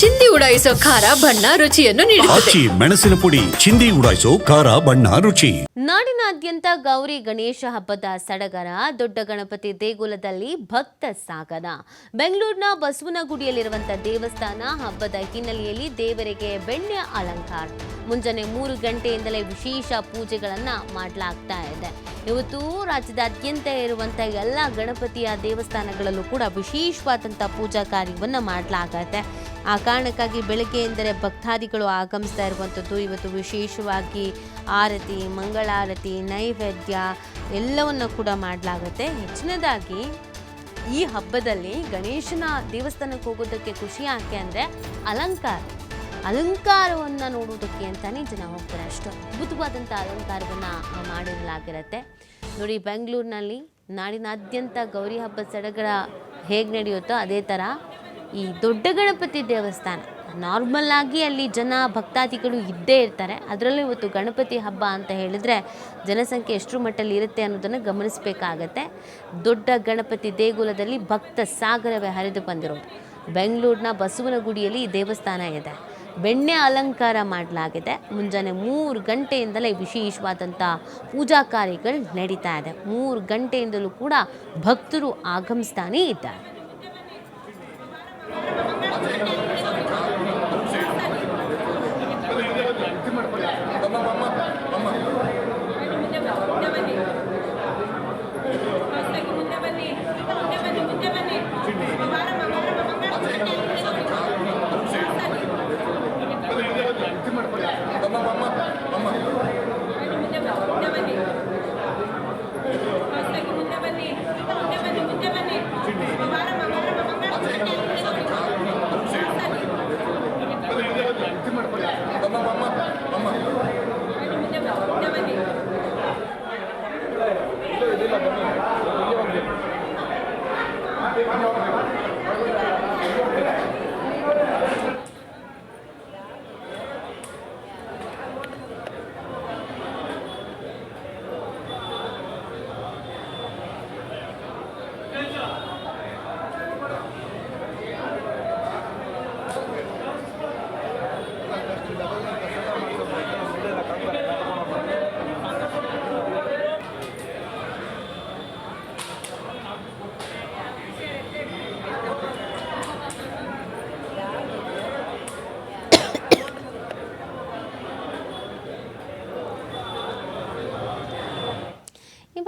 ಚಿಂದಿ ಉಡಾಯಿಸೋ ಖಾರ ಬಣ್ಣ ರುಚಿಯನ್ನು ನೀಡುತ್ತದೆ. ಆಚಿ ಮೆಣಸಿನ ಪುಡಿ ಚಿಂದಿ ಉಡಾಯಿಸೋ ಖಾರ ಬಣ್ಣ ರುಚಿ. ನಾಡಿನಾದ್ಯಂತ ಗೌರಿ ಗಣೇಶ ಹಬ್ಬದ ಸಡಗರ ದೊಡ್ಡ ಗಣಪತಿ ದೇಗುಲದಲ್ಲಿ ಭಕ್ತ ಸಾಗರ ಬೆಂಗಳೂರಿನ ಬಸವನಗುಡಿಯಲ್ಲಿರುವಂಥ ದೇವಸ್ಥಾನ ಹಬ್ಬದ ಹಿನ್ನೆಲೆಯಲ್ಲಿ ದೇವರಿಗೆ ಬೆಣ್ಣೆ ಅಲಂಕಾರ. ಮುಂಜಾನೆ ಮೂರು ಗಂಟೆಯಿಂದಲೇ ವಿಶೇಷ ಪೂಜೆಗಳನ್ನ ಮಾಡಲಾಗ್ತಾ ಇದೆ. ಇವತ್ತು ರಾಜ್ಯದಾದ್ಯಂತ ಇರುವಂತ ಎಲ್ಲ ಗಣಪತಿಯ ದೇವಸ್ಥಾನಗಳಲ್ಲೂ ಕೂಡ ವಿಶೇಷವಾದಂತಹ ಪೂಜಾ ಕಾರ್ಯವನ್ನು ಮಾಡಲಾಗತ್ತೆ. ಆ ಕಾರಣಕ್ಕಾಗಿ ಬೆಳಗ್ಗೆಯಿಂದಲೇ ಭಕ್ತಾದಿಗಳು ಆಗಮಿಸ್ತಾ ಇರುವಂಥದ್ದು. ಇವತ್ತು ವಿಶೇಷವಾಗಿ ಆರತಿ, ಮಂಗಳಾರತಿ, ನೈವೇದ್ಯ ಎಲ್ಲವನ್ನು ಕೂಡ ಮಾಡಲಾಗುತ್ತೆ. ಹೆಚ್ಚಿನದಾಗಿ ಈ ಹಬ್ಬದಲ್ಲಿ ಗಣೇಶನ ದೇವಸ್ಥಾನಕ್ಕೆ ಹೋಗೋದಕ್ಕೆ ಖುಷಿ ಯಾಕೆ ಅಂದರೆ ಅಲಂಕಾರ. ಅಲಂಕಾರವನ್ನು ನೋಡೋದಕ್ಕೆ ಅಂತಲೇ ಜನ ಹೋಗ್ತಾರೆ. ಅಷ್ಟು ಅದ್ಭುತವಾದಂಥ ಅಲಂಕಾರವನ್ನು ಮಾಡಿರಲಾಗಿರುತ್ತೆ. ನೋಡಿ, ಬೆಂಗಳೂರಿನಲ್ಲಿ ನಾಡಿನಾದ್ಯಂತ ಗೌರಿ ಹಬ್ಬದ ಸಡಗರ ಹೇಗೆ ನಡೆಯುತ್ತೋ ಅದೇ ಥರ ಈ ದೊಡ್ಡ ಗಣಪತಿ ದೇವಸ್ಥಾನ. ನಾರ್ಮಲ್ ಆಗಿ ಅಲ್ಲಿ ಜನ, ಭಕ್ತಾದಿಗಳು ಇದ್ದೇ ಇರ್ತಾರೆ. ಅದರಲ್ಲೂ ಇವತ್ತು ಗಣಪತಿ ಹಬ್ಬ ಅಂತ ಹೇಳಿದರೆ ಜನಸಂಖ್ಯೆ ಎಷ್ಟು ಮಟ್ಟಲ್ಲಿ ಇರುತ್ತೆ ಅನ್ನೋದನ್ನು ಗಮನಿಸಬೇಕಾಗತ್ತೆ. ದೊಡ್ಡ ಗಣಪತಿ ದೇಗುಲದಲ್ಲಿ ಭಕ್ತ ಸಾಗರವೇ ಹರಿದು ಬಂದಿರೋದು. ಬೆಂಗಳೂರಿನ ಬಸವನಗುಡಿಯಲ್ಲಿ ಈ ದೇವಸ್ಥಾನ ಇದೆ. ಬೆಣ್ಣೆ ಅಲಂಕಾರ ಮಾಡಲಾಗಿದೆ. ಮುಂಜಾನೆ ಮೂರು ಗಂಟೆಯಿಂದಲೇ ವಿಶೇಷವಾದಂಥ ಪೂಜಾ ಕಾರ್ಯಗಳು ನಡೀತಾ ಇದೆ. ಮೂರು ಗಂಟೆಯಿಂದಲೂ ಕೂಡ ಭಕ್ತರು ಆಗಮಿಸ್ತಾನೇ ಇದ್ದಾರೆ.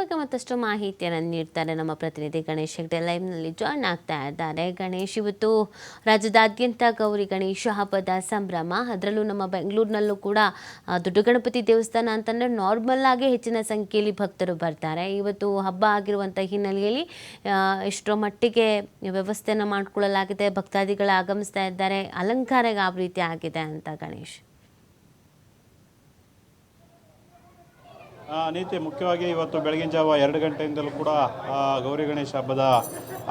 ಬಗ್ಗೆ ಮತ್ತಷ್ಟು ಮಾಹಿತಿಯನ್ನು ನೀಡ್ತಾರೆ ನಮ್ಮ ಪ್ರತಿನಿಧಿ ಗಣೇಶ್ ಹೆಗ್ಡೆ. ಲೈವ್ನಲ್ಲಿ ಜಾಯ್ನ್ ಆಗ್ತಾ ಇದ್ದಾರೆ. ಗಣೇಶ್, ಇವತ್ತು ರಾಜ್ಯದಾದ್ಯಂತ ಗೌರಿ ಗಣೇಶ ಹಬ್ಬದ ಸಂಭ್ರಮ. ಅದರಲ್ಲೂ ನಮ್ಮ ಬೆಂಗಳೂರಿನಲ್ಲೂ ಕೂಡ ದೊಡ್ಡ ಗಣಪತಿ ದೇವಸ್ಥಾನ ಅಂತಂದರೆ ನಾರ್ಮಲ್ ಆಗಿ ಹೆಚ್ಚಿನ ಸಂಖ್ಯೆಯಲ್ಲಿ ಭಕ್ತರು ಬರ್ತಾರೆ. ಇವತ್ತು ಹಬ್ಬ ಆಗಿರುವಂಥ ಹಿನ್ನೆಲೆಯಲ್ಲಿ ಎಷ್ಟೋ ಮಟ್ಟಿಗೆ ವ್ಯವಸ್ಥೆಯನ್ನು ಮಾಡಿಕೊಳ್ಳಲಾಗಿದೆ. ಭಕ್ತಾದಿಗಳು ಆಗಮಿಸ್ತಾ ಇದ್ದಾರೆ. ಅಲಂಕಾರ ಯಾವ ರೀತಿ ಆಗಿದೆ ಅಂತ ಗಣೇಶ್? ನೀತಿ ಮುಖ್ಯವಾಗಿ ಇವತ್ತು ಬೆಳಗಿನ ಜಾವ ಎರಡು ಗಂಟೆಯಿಂದಲೂ ಕೂಡ ಗೌರಿ ಗಣೇಶ ಹಬ್ಬದ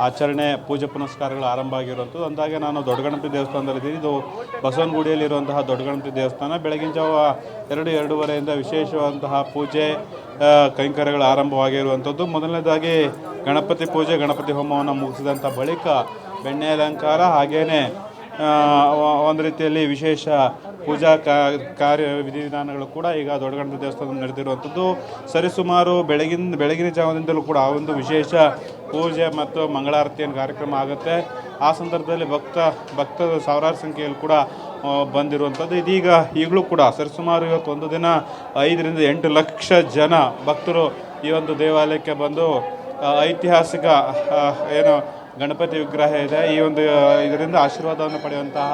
ಆಚರಣೆ, ಪೂಜೆ ಪುನಸ್ಕಾರಗಳು ಆರಂಭ ಆಗಿರುವಂಥದ್ದು. ಅಂದಾಗೆ ನಾನು ದೊಡ್ಡ ಗಣಪತಿ ದೇವಸ್ಥಾನದಲ್ಲಿದ್ದೀನಿ ಇದು ಬಸವನಗುಡಿಯಲ್ಲಿರುವಂತಹ ದೊಡ್ಡ ಗಣಪತಿ ದೇವಸ್ಥಾನ. ಬೆಳಗಿನ ಜಾವ ಎರಡು, ಎರಡೂವರೆಯಿಂದ ವಿಶೇಷವಾದಂತಹ ಪೂಜೆ ಕೈಂಕರ್ಯಗಳು ಆರಂಭವಾಗಿರುವಂಥದ್ದು. ಮೊದಲನೇದಾಗಿ ಗಣಪತಿ ಪೂಜೆ, ಗಣಪತಿ ಹೋಮವನ್ನು ಮುಗಿಸಿದಂಥ ಬಳಿಕ ಬೆಣ್ಣೆ ಅಲಂಕಾರ ಹಾಗೆಯೇ ಒಂದು ರೀತಿಯಲ್ಲಿ ವಿಶೇಷ ಪೂಜಾ ಕಾರ್ಯ ವಿಧಿವಿಧಾನಗಳು ಕೂಡ ಈಗ ದೊಡ್ಡ ದೇವಸ್ಥಾನ ನಡೆದಿರುವಂಥದ್ದು. ಸರಿಸುಮಾರು ಬೆಳಗಿನ ಬೆಳಗಿನ ಜಾವದಿಂದಲೂ ಕೂಡ ಆ ಒಂದು ವಿಶೇಷ ಪೂಜೆ ಮತ್ತು ಮಂಗಳಾರತಿಯ ಕಾರ್ಯಕ್ರಮ ಆಗುತ್ತೆ. ಆ ಸಂದರ್ಭದಲ್ಲಿ ಭಕ್ತ, ಭಕ್ತರ ಸಾವಿರಾರು ಸಂಖ್ಯೆಯಲ್ಲಿ ಕೂಡ ಬಂದಿರುವಂಥದ್ದು. ಇದೀಗ ಈಗಲೂ ಕೂಡ ಸರಿಸುಮಾರು ಇವತ್ತು ಒಂದು ದಿನ ಐದರಿಂದ ಎಂಟು ಲಕ್ಷ ಜನ ಭಕ್ತರು ಈ ಒಂದು ದೇವಾಲಯಕ್ಕೆ ಬಂದು ಐತಿಹಾಸಿಕ ಏನು ಗಣಪತಿ ವಿಗ್ರಹ ಇದೆ. ಈ ಒಂದು ಇದರಿಂದ ಆಶೀರ್ವಾದವನ್ನು ಪಡೆಯುವಂತಹ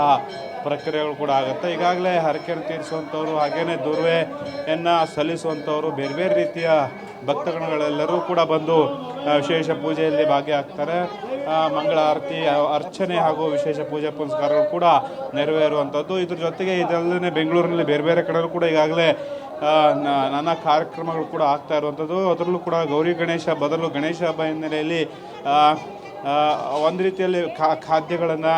ಪ್ರಕ್ರಿಯೆಗಳು ಕೂಡ ಆಗುತ್ತೆ. ಈಗಾಗಲೇ ಹರಕೆಯನ್ನು ತೀರಿಸುವಂಥವ್ರು ಹಾಗೇನೆ ದುರ್ವೆಯನ್ನು ಸಲ್ಲಿಸುವಂಥವ್ರು ಬೇರೆ ಬೇರೆ ರೀತಿಯ ಭಕ್ತಗಣಗಳೆಲ್ಲರೂ ಕೂಡ ಬಂದು ವಿಶೇಷ ಪೂಜೆಯಲ್ಲಿ ಭಾಗಿಯಾಗ್ತಾರೆ. ಮಂಗಳಾರತಿ ಅರ್ಚನೆ ಹಾಗೂ ವಿಶೇಷ ಪೂಜೆ ಪುನಸ್ಕಾರಗಳು ಕೂಡ ನೆರವೇರುವಂಥದ್ದು. ಇದ್ರ ಜೊತೆಗೆ ಇದಲ್ಲದೆ ಬೆಂಗಳೂರಿನಲ್ಲಿ ಬೇರೆ ಬೇರೆ ಕಡೆಯಲ್ಲೂ ಕೂಡ ಈಗಾಗಲೇ ನಾನಾ ಕಾರ್ಯಕ್ರಮಗಳು ಕೂಡ ಆಗ್ತಾ ಇರುವಂಥದ್ದು. ಅದರಲ್ಲೂ ಕೂಡ ಗೌರಿ ಗಣೇಶ, ಬದಲು ಗಣೇಶ ಹಬ್ಬ ಹಿನ್ನೆಲೆಯಲ್ಲಿ ಒಂದು ರೀತಿಯಲ್ಲಿ ಖಾದ್ಯಗಳನ್ನು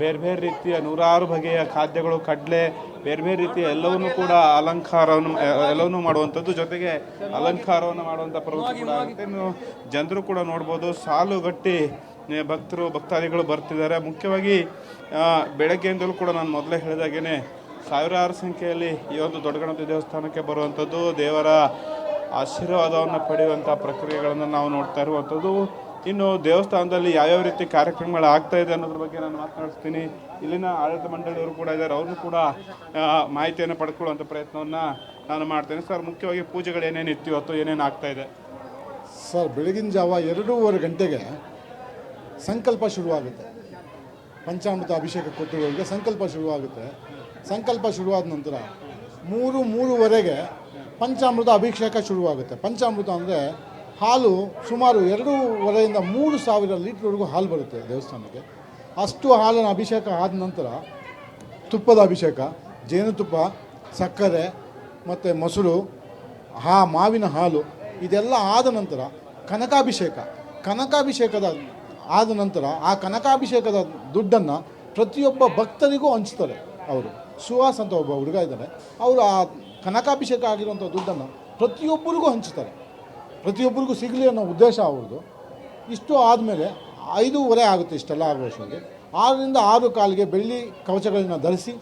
ಬೇರೆ ಬೇರೆ ರೀತಿಯ ನೂರಾರು ಬಗೆಯ ಖಾದ್ಯಗಳು, ಕಡಲೆ, ಬೇರೆ ಬೇರೆ ರೀತಿಯ ಎಲ್ಲವನ್ನೂ ಕೂಡ ಅಲಂಕಾರವನ್ನು ಎಲ್ಲವನ್ನು ಮಾಡುವಂಥದ್ದು. ಜೊತೆಗೆ ಅಲಂಕಾರವನ್ನು ಮಾಡುವಂಥ ಪ್ರವೃತ್ತಿ ಕೂಡ ಆಗುತ್ತೆ. ಜನರು ಕೂಡ ನೋಡ್ಬೋದು ಸಾಲುಗಟ್ಟಿ ಭಕ್ತರು, ಭಕ್ತಾದಿಗಳು ಬರ್ತಿದ್ದಾರೆ. ಮುಖ್ಯವಾಗಿ ಬೆಳಗ್ಗೆಯಿಂದಲೂ ಕೂಡ ನಾನು ಮೊದಲೇ ಹೇಳಿದಾಗೇನೆ, ಸಾವಿರಾರು ಸಂಖ್ಯೆಯಲ್ಲಿ ಈ ಒಂದು ದೊಡ್ಡ ಗಣಪತಿ ದೇವಸ್ಥಾನಕ್ಕೆ ಬರುವಂಥದ್ದು ದೇವರ ಆಶೀರ್ವಾದವನ್ನು ಪಡೆಯುವಂಥ ಪ್ರಕ್ರಿಯೆಗಳನ್ನು ನಾವು ನೋಡ್ತಾ ಇರುವಂಥದ್ದು. ಇನ್ನು ದೇವಸ್ಥಾನದಲ್ಲಿ ಯಾವ್ಯಾವ ರೀತಿ ಕಾರ್ಯಕ್ರಮಗಳು ಆಗ್ತಾ ಇದೆ ಅನ್ನೋದ್ರ ಬಗ್ಗೆ ನಾನು ಮಾತನಾಡಿಸ್ತೀನಿ. ಇಲ್ಲಿನ ಆಡಳಿತ ಮಂಡಳಿಯವರು ಕೂಡ ಇದ್ದಾರೆ. ಅವ್ರನ್ನೂ ಕೂಡ ಮಾಹಿತಿಯನ್ನು ಪಡ್ಕೊಳ್ಳುವಂಥ ಪ್ರಯತ್ನವನ್ನು ನಾನು ಮಾಡ್ತೇನೆ. ಸರ್, ಮುಖ್ಯವಾಗಿ ಪೂಜೆಗಳು ಏನೇನು ಇತ್ತು ಇವತ್ತು? ಏನೇನು ಆಗ್ತಾ ಇದೆ? ಸರ್, ಬೆಳಗಿನ ಜಾವ ಎರಡೂವರೆ ಗಂಟೆಗೆ ಸಂಕಲ್ಪ ಶುರುವಾಗುತ್ತೆ. ಪಂಚಾಮೃತ ಅಭಿಷೇಕ ಕೊಟ್ಟಿರೋರಿಗೆ ಸಂಕಲ್ಪ ಶುರುವಾಗುತ್ತೆ. ಸಂಕಲ್ಪ ಶುರುವಾದ ನಂತರ ಮೂರು, ಮೂರುವರೆಗೆ ಪಂಚಾಮೃತ ಅಭಿಷೇಕ ಶುರುವಾಗುತ್ತೆ. ಪಂಚಾಮೃತ ಅಂದರೆ ಹಾಲು ಸುಮಾರು ಎರಡೂವರೆಯಿಂದ ಮೂರು ಸಾವಿರ ಲೀಟ್ರ್ವರೆಗೂ ಹಾಲು ಬರುತ್ತೆ ದೇವಸ್ಥಾನಕ್ಕೆ. ಅಷ್ಟು ಹಾಲಿನ ಅಭಿಷೇಕ ಆದ ನಂತರ ತುಪ್ಪದ ಅಭಿಷೇಕ, ಜೇನುತುಪ್ಪ, ಸಕ್ಕರೆ ಮತ್ತು ಮೊಸರು, ಹಾ, ಮಾವಿನ ಹಾಲು ಇದೆಲ್ಲ ಆದ ನಂತರ ಕನಕಾಭಿಷೇಕ. ಕನಕಾಭಿಷೇಕದ ಆದ ನಂತರ ಆ ಕನಕಾಭಿಷೇಕದ ದುಡ್ಡನ್ನು ಪ್ರತಿಯೊಬ್ಬ ಭಕ್ತರಿಗೂ ಹಂಚ್ತಾರೆ ಅವರು. ಸುಹಾಸ್ ಅಂತ ಒಬ್ಬ ಹುಡುಗ ಇದ್ದಾರೆ ಅವರು ಆ ಕನಕಾಭಿಷೇಕ ಆಗಿರುವಂಥ ದುಡ್ಡನ್ನು ಪ್ರತಿಯೊಬ್ಬರಿಗೂ ಹಂಚ್ತಾರೆ. ಪ್ರತಿಯೊಬ್ಬರಿಗೂ ಸಿಗಲಿ ಅನ್ನೋ ಉದ್ದೇಶ ಅವ್ರದ್ದು. ಇಷ್ಟು ಆದಮೇಲೆ ಐದೂವರೆ ಆಗುತ್ತೆ ಇಷ್ಟೆಲ್ಲ ಆಗುವಷ್ಟೊಂದು ಆರರಿಂದ ಆರು ಕಾಲಿಗೆ ಬೆಳ್ಳಿ ಕವಚಗಳನ್ನು ಧರಿಸಿ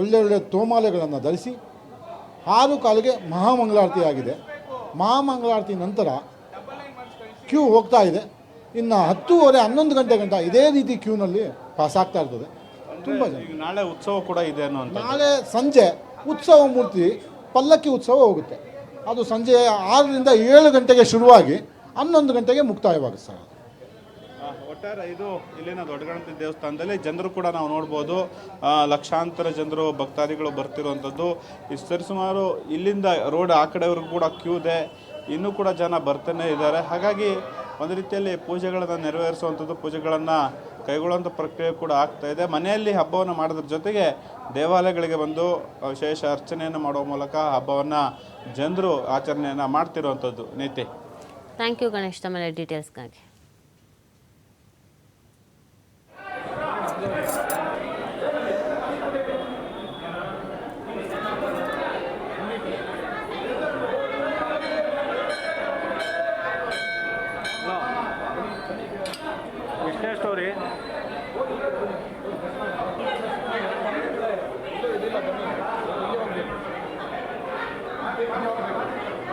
ಒಳ್ಳೆ ಒಳ್ಳೆ ತೋಮಾಲೆಗಳನ್ನು ಧರಿಸಿ ಆರು ಕಾಲಿಗೆ ಮಹಾಮಂಗಳಾರತಿ ಆಗಿದೆ ಮಹಾಮಂಗಳಾರತಿ ನಂತರ ಕ್ಯೂ ಹೋಗ್ತಾ ಇದೆ. ಇನ್ನು ಹತ್ತೂವರೆ ಹನ್ನೊಂದು ಗಂಟೆ ಗಂಟ ಇದೇ ರೀತಿ ಕ್ಯೂನಲ್ಲಿ ಪಾಸ್ ಆಗ್ತಾ ಇರ್ತದೆ. ತುಂಬ ಜನ. ನಾಳೆ ಉತ್ಸವ ಕೂಡ ಇದೆ ಅನ್ನೋ ನಾಳೆ ಸಂಜೆ ಉತ್ಸವ ಮೂರ್ತಿ ಪಲ್ಲಕ್ಕಿ ಉತ್ಸವ ಹೋಗುತ್ತೆ. ಅದು ಸಂಜೆ ಆರರಿಂದ ಏಳು ಗಂಟೆಗೆ ಶುರುವಾಗಿ ಹನ್ನೊಂದು ಗಂಟೆಗೆ ಮುಕ್ತಾಯವಾಗುತ್ತೆ ಸರ್ ಒಟ್ಟಾರೆ ಇದು ಇಲ್ಲಿನ ದೊಡ್ಡ ಗಣಪತಿ ದೇವಸ್ಥಾನದಲ್ಲಿ ಜನರು ಕೂಡ ನಾವು ನೋಡ್ಬೋದು. ಲಕ್ಷಾಂತರ ಜನರು, ಭಕ್ತಾದಿಗಳು ಬರ್ತಿರುವಂಥದ್ದು. ಈ ಸರಿಸುಮಾರು ಇಲ್ಲಿಂದ ರೋಡ್ ಆ ಕಡೆವರೆಗೂ ಕೂಡ ಕ್ಯೂ ಇದೆ. ಇನ್ನೂ ಕೂಡ ಜನ ಬರ್ತಾನೆ ಇದ್ದಾರೆ. ಹಾಗಾಗಿ ಒಂದು ರೀತಿಯಲ್ಲಿ ಪೂಜೆಗಳನ್ನು ನೆರವೇರಿಸುವಂಥದ್ದು, ಪೂಜೆಗಳನ್ನು ಕೈಗೊಳ್ಳುವಂಥ ಪ್ರಕ್ರಿಯೆ ಕೂಡ ಆಗ್ತಾ ಇದೆ. ಮನೆಯಲ್ಲಿ ಹಬ್ಬವನ್ನು ಮಾಡೋದ್ರ ಜೊತೆಗೆ ದೇವಾಲಯಗಳಿಗೆ ಬಂದು ವಿಶೇಷ ಅರ್ಚನೆಯನ್ನು ಮಾಡುವ ಮೂಲಕ ಹಬ್ಬವನ್ನು ಜನರು ಆಚರಣೆಯನ್ನು ಮಾಡ್ತಿರುವಂಥದ್ದು. ನೀತಿ. ಥ್ಯಾಂಕ್ ಯು ಗಣೇಶ್, ತಮ್ಮ ಡೀಟೇಲ್ಸ್ಗಾಗಿ